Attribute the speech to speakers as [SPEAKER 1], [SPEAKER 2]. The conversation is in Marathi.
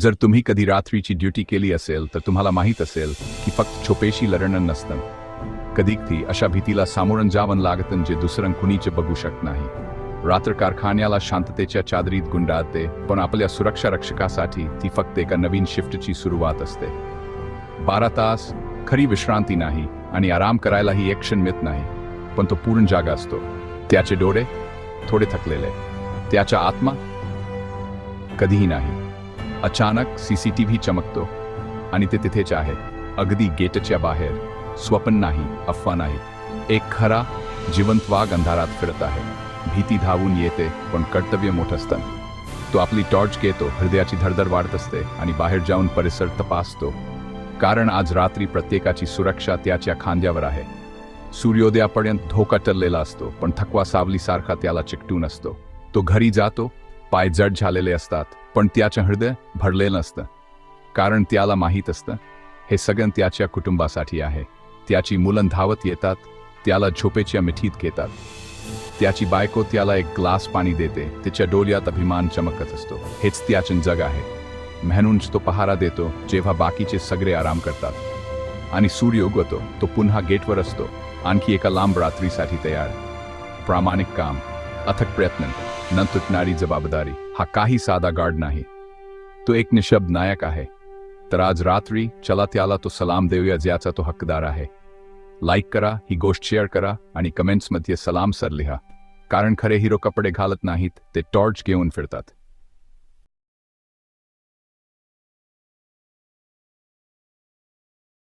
[SPEAKER 1] जर तुम्ही कधी रात्रीची ड्युटी केली असेल तर तुम्हाला माहीत असेल की फक्त छोपेशी लढणं नसतं. कधी अशा भीतीला सामोरं जावं लागतं जे दुसरं कुणीच बघू शकत नाही. रात्र कारखान्याला शांततेच्या चादरीत गुंडाळते पण आपल्या सुरक्षा रक्षकासाठी ती फक्त एका नवीन शिफ्टची सुरुवात असते. बारा तास खरी विश्रांती नाही आणि आराम करायलाही एक क्षण मिळत नाही पण तो पूर्ण जागा असतो. त्याचे डोळे थोडे थकलेले त्याचा आत्मा कधीही नाही. अचानक सीसीटीव्ही चमकतो आणि ते तिथेच आहे. अगदी गेटच्या बाहेर. स्वप्न नाही अफवा नाही. एक खरा जिवंत वाघ अंधारात फिरत आहे. भीती धावून येते पण कर्तव्य मोठं असतं. तो आपली टॉर्च घेतो हृदयाची धडधड वाढत असते आणि बाहेर जाऊन परिसर तपासतो. कारण आज रात्री प्रत्येकाची सुरक्षा त्याच्या खांद्यावर आहे. सूर्योदयापर्यंत धोका टरलेला असतो पण थकवा सावलीसारखा त्याला चिकटून असतो. तो घरी जातो पाय जड झालेले असतात. पण त्याचं हृदय भरलेलं असतं कारण त्याला माहीत असतं हे सगळं त्याच्या कुटुंबासाठी आहे. त्याची मुलं धावत येतात त्याला झोपेच्या मिठीत घेतात. त्याची बायको त्याला एक ग्लास पाणी देते तिच्या डोल्यात अभिमान चमकत असतो. हेच त्याचं जग आहे. म्हणूनच तो पहारा देतो जेव्हा बाकीचे सगळे आराम करतात. आणि सूर्य उगवतो तो पुन्हा गेटवर असतो आणखी एका लांब रात्रीसाठी तयार. प्रामाणिक काम अथक प्रयत्न. न तुटणारी जबाबदारी हा काही साधा गार्ड नाही. तो एक निशब्द नायक आहे. तर आज रात्री चला त्याला तो सलाम देऊया ज्याचा तो हकदार आहे. लाईक करा ही गोष्ट शेअर करा आणि कमेंट्समध्ये सलाम सर लिहा. कारण खरे हिरो कपडे घालत नाहीत ते टॉर्च घेऊन फिरतात.